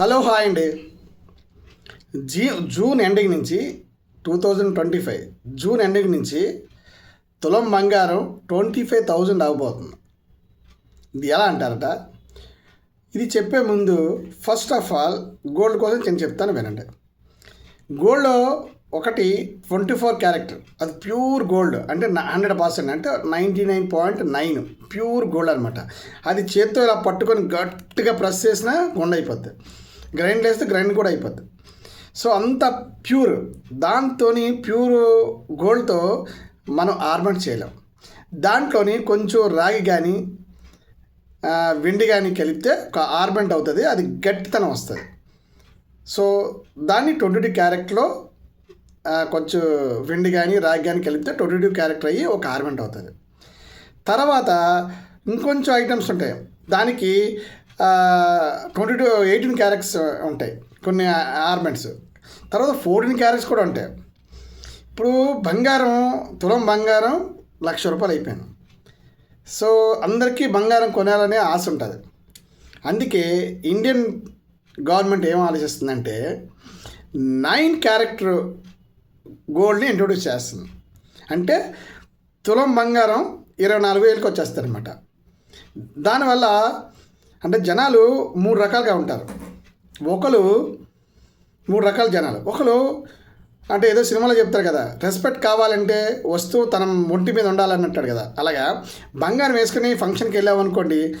Hello hi అండి. జీ June ending నుంచి two thousand twenty five June ending నుంచి తులం బంగారం ట్వంటీ ఫైవ్ థౌజండ్ అవ్వబోతుంది ఇది ఎలా అంటారట? ఇది చెప్పే ముందు ఫస్ట్ ఆఫ్ ఆల్ గోల్డ్ కోసం నేను చెప్తాను వినండి. గోల్డ్లో ఒకటి ట్వంటీ ఫోర్ క్యారెక్టర్ అది ప్యూర్ గోల్డ్ అంటే హండ్రెడ్ పర్సెంట్ అంటే ninety nine point nine pure gold అనమాట అది చేత్తో ఇలా పట్టుకొని గట్టిగా ప్రెస్ చేసినా గుండైపోద్ది గ్రైండ్ వేస్తే గ్రైండ్ కూడా అయిపోద్ది. సో అంత ప్యూర్ దాంతో ప్యూర్ గోల్డ్తో మనం ఆర్మెంట్ చేయలేం. దాంట్లోని కొంచెం రాగి కానీ వెండి కానీ కలిపితే ఒక ఆర్మెంట్ అవుతుంది అది గట్టితనం వస్తుంది. సో దాన్ని ట్వంటీ టూ క్యారెక్ట్లో కొంచెం వెండి కానీ రాగి కానీ కలిపితే ట్వంటీ టూ క్యారెక్టర్ అయ్యి ఒక ఆర్మెంట్ అవుతుంది. తర్వాత ఇంకొంచెం ఐటమ్స్ ఉంటాయి. దానికి ట్వంటీ టూ ఎయిటీన్ క్యారెక్స్ ఉంటాయి. కొన్ని ఆర్మెంట్స్ తర్వాత ఫోర్టీన్ క్యారెక్స్ కూడా ఉంటాయి. ఇప్పుడు బంగారం తులం బంగారం లక్ష రూపాయలు అయిపోయింది. సో అందరికీ బంగారం కొనాలనే ఆశ ఉంటుంది. అందుకే ఇండియన్ గవర్నమెంట్ ఏం ఆలోచిస్తుందంటే నైన్ క్యారెక్టర్ గోల్డ్ని ఇంట్రొడ్యూస్ చేస్తుంది. అంటే తులం బంగారం ఇరవై నాలుగు వేలకు వచ్చేస్తారు అనమాట దానివల్ల అంటే జనాలు మూడు రకాలుగా ఉంటారు. ఒకరు మూడు రకాల జనాలు. ఒకరు అంటే ఏదో సినిమాలో చెప్తారు కదా రెస్పెక్ట్ కావాలంటే వస్తువు తన ఒంటి మీద ఉండాలని అంటాడు కదా. అలాగా? బంగారం వేసుకుని ఫంక్షన్కి వెళ్ళావు అనుకోండి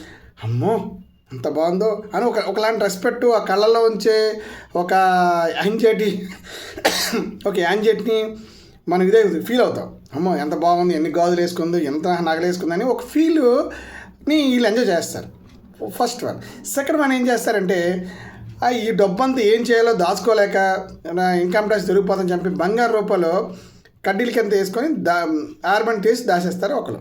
అమ్మో ఎంత బాగుందో అని ఒక ఒకలాంటి రెస్పెక్ట్ ఆ కళ్ళల్లో ఉంచే ఒక యాంజైటీ ఒక యాంజైటీని మనం ఇదే ఫీల్ అవుతాం. అమ్మో ఎంత బాగుంది ఎన్ని గాజులు వేసుకుంది ఎంత నగలు వేసుకుందని ఒక ఫీల్ని వీళ్ళు ఎంజాయ్ చేస్తారు. First one. సెకండ్ వన్ ఏం చేస్తారంటే ఈ డబ్బంతా ఏం చేయాలో దాచుకోలేక ఇన్కమ్ ట్యాక్స్ దొరికిపోతుందని చెప్పి బంగారు రూపాయలు కడ్డీల కింద వేసుకొని దా ఆర్బన్ తీసి దాచేస్తారు ఒకరు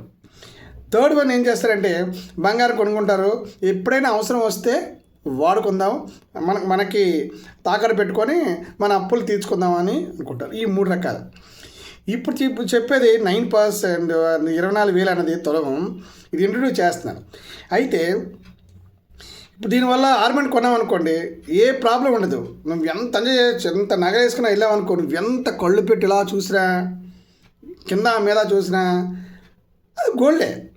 థర్డ్ వన్ ఏం చేస్తారంటే బంగారం కొనుక్కుంటారు. ఎప్పుడైనా అవసరం వస్తే వాడుకుందాం. మన మనకి తాకట్టు పెట్టుకొని మన అప్పులు తీర్చుకుందామని అనుకుంటారు. ఈ మూడు రకాలు. ఇప్పుడు ఇప్పుడు చెప్పేది నైన్ పర్సెంట్ ఇరవై నాలుగు వేలు అన్నది తొలగం. ఇది ఇంట్రడ్యూస్ చేస్తున్నాను అయితే దీనివల్ల ఆర్మెంట్ కొన్నామనుకోండి ఏ ప్రాబ్లం ఉండదు. నువ్వు ఎంత ఎంజాయ్ చేయొచ్చు ఎంత నగ వేసుకున్నా వెళ్ళామనుకో నువ్వు ఎంత కళ్ళు పెట్టి ఇలా చూసినా కింద మీద చూసినా అది గోల్డే.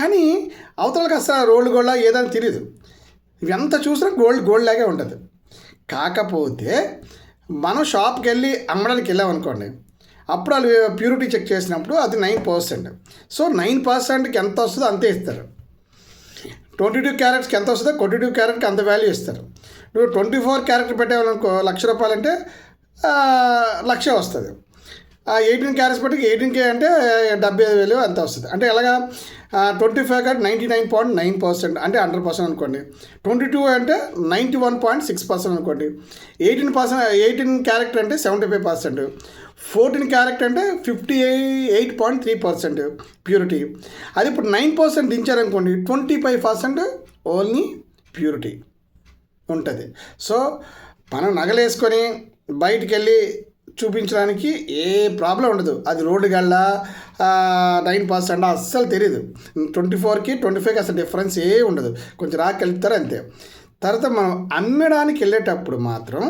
కానీ అవతలకి అసలు రోల్డ్ గోల్డ్ ఏదని తెలియదు ఎంత చూసినా గోల్డ్ గోల్డ్ లాగే ఉంటుంది. కాకపోతే మనం షాప్కి వెళ్ళి అమ్మడానికి వెళ్ళామనుకోండి అప్పుడు వాళ్ళు ప్యూరిటీ చెక్ చేసినప్పుడు అది నైన్ పర్సెంట్. సో నైన్ పర్సెంట్కి ఎంత వస్తుందో అంతే ఇస్తారు. ట్వంటీ టూ క్యారెట్స్కి ఎంత వస్తుందో ట్వంటీ టూ క్యారెట్కి అంత వాల్యూ ఇస్తారు. నువ్వు ట్వంటీ ఫోర్ క్యారెట్ పెట్టేవాళ్ళనుకో లక్ష రూపాయలు అంటే లక్ష వస్తుంది. ఎయిటీన్ క్యారెట్స్ పెట్టి ఎయిటీన్ కే అంటే డెబ్బై ఐదు వేలు అంత వస్తుంది. అంటే ఎలాగా twenty five carat ninety nine point nine percent అంటే హండ్రెడ్ పర్సెంట్ అనుకోండి. ట్వంటీ టూ అంటే ninety one point six percent అనుకోండి. ఎయిటీన్ పర్సెంట్ ఎయిటీన్ క్యారెక్టర్ అంటే seventy five percent fourteen character అంటే fifty eight point three percent purity అది ఇప్పుడు nine percent దించారనుకోండి twenty five percent only purity ఉంటుంది. So మనం నగలేసుకొని బయటికి వెళ్ళి చూపించడానికి ఏ ప్రాబ్లం ఉండదు. అది రోడ్డు గళ్ళ నైన్ పర్సెంట్ అస్సలు తెలియదు ట్వంటీ ఫోర్కి ట్వంటీ ఫైవ్కి అసలు డిఫరెన్స్ ఏ ఉండదు. కొంచెం రాక కలుపుతారు అంతే. తర్వాత మనం అమ్మడానికి వెళ్ళేటప్పుడు మాత్రం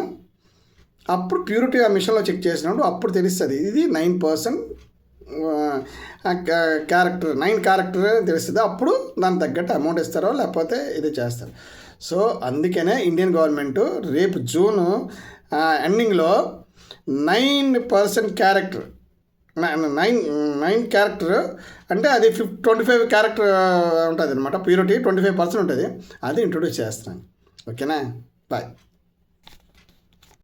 అప్పుడు ప్యూరిటీ ఆ మిషన్లో చెక్ చేసినప్పుడు అప్పుడు తెలుస్తుంది. ఇది nine percent character nine character తెలుస్తుంది. అప్పుడు దానికి తగ్గట్టు అమౌంట్ ఇస్తారో లేకపోతే ఇది చేస్తారు. సో అందుకనే ఇండియన్ గవర్నమెంట్ రేపు జూన్ ఎండింగ్లో nine percent character. Nine nine character అంటే అది ఫిఫ్ ట్వంటీ ఫైవ్ క్యారెక్టర్ ఉంటుంది అనమాట ప్యూరిటీ ట్వంటీ ఫైవ్ పర్సెంట్ ఉంటుంది. అది ఇంట్రొడ్యూస్ చేస్తున్నాను. ఓకేనా? బాయ్